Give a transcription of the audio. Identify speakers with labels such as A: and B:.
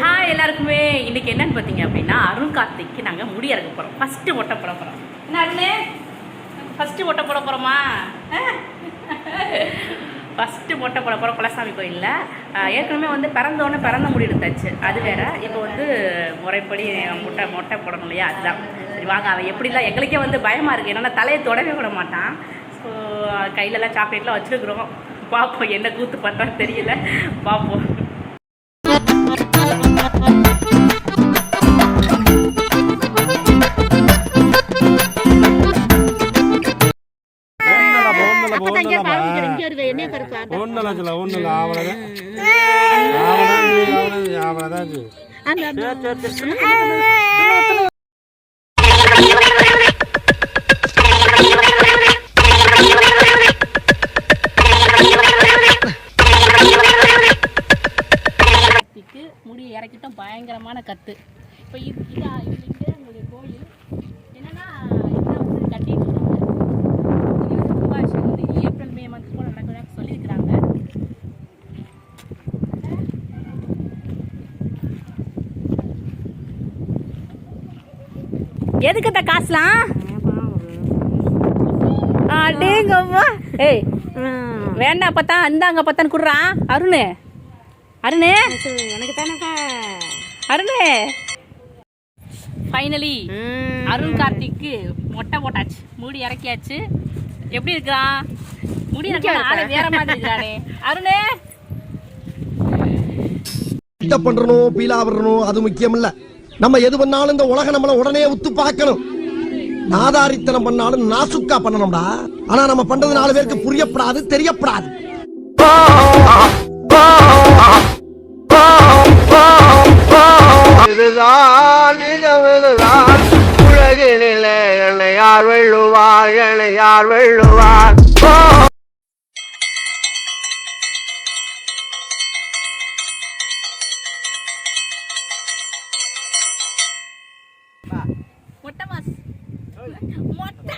A: Hi எல்லாருக்குமே. இன்னைக்கு என்னன்னு பார்த்தீங்க அப்படின்னா அருண் கார்த்திக்கு நாங்கள் முடி இறக்க போகிறோம் ஃபஸ்ட்டு ஒட்ட போட போகிறோம் என்ன அருண்? ஃபஸ்ட்டு ஒட்ட போட போகிறோமா ஃபஸ்ட்டு மொட்டை போட போகிறோம் குலசாமி கோயிலில். ஏற்கனவே வந்து பிறந்தோடனே பிறந்த முடி எடுத்தாச்சு. அது வேற. இப்போ வந்து முறைப்படி முட்டை மொட்டை போடணும் இல்லையா? அதுதான். சரி வாங்க. அவன் எப்படிலாம் எங்களுக்கே வந்து பயமாக இருக்குது என்னென்னா தலையை தொடவே விட மாட்டான். ஸோ கையிலலாம் சாக்லேட்லாம் வச்சுருக்குறோம். பார்ப்போம் என்ன கூத்து பண்ணுறான்னு தெரியல. பார்ப்போம்
B: ஒன்னும் சொல்ல ஒன்னும் இல்லை அவ்வளோதான் அவ்வளோதான் அவ்வளோதான்
A: கத்திக்கு முடி இறக்கிட்டோம் பயங்கரமான கத்து. இப்போ இது இதா இது இங்கே எங்களுடைய கோயில் என்னன்னா இதெல்லாம் வந்து கட்டிட்டு இருக்காங்க இது வந்து கும்பாபிஷேகம் வந்து ஏப்ரல் மே மந்த் போல நடக்குதுன்னு சொல்லியிருக்கிறாங்க எதுக்கு இந்த காசுலாம்? அடேங்கம்மா ஏய் வேண்டாம் பார்த்தா இந்தாங்க பார்த்தான்னு குடுறான் அருண். அருண்.
C: எனக்கு தானேப்பா
A: அருண் ஃபைனலி அருண் கார்த்திக்கு மொட்டை போட்டாச்சு. மூடி இறக்கியாச்சு. எப்படி இருக்கிறான் முடி ஆளே வேற மாதிரி இருக்கிறானே அருண்.
D: பண்றணும் பீலா வரணும் அது முக்கியம் இல்ல நம்ம எது பண்ணாலும் இந்த உலகம் நம்மள உடனே உத்து பார்க்கணும். நாதாரித்தனம் பண்ணாலும் நாசுக்கா பண்ணணும்டா. ஆனா நம்ம பண்றது நாலு பேருக்கு புரியப்படாது தெரியப்படாது.
B: இதுதான் என்னை யார் வெள்ளுவார் என்னை யார் வெள்ளுவார் ஓ
A: மொட்டை மாஸ் மொட்டை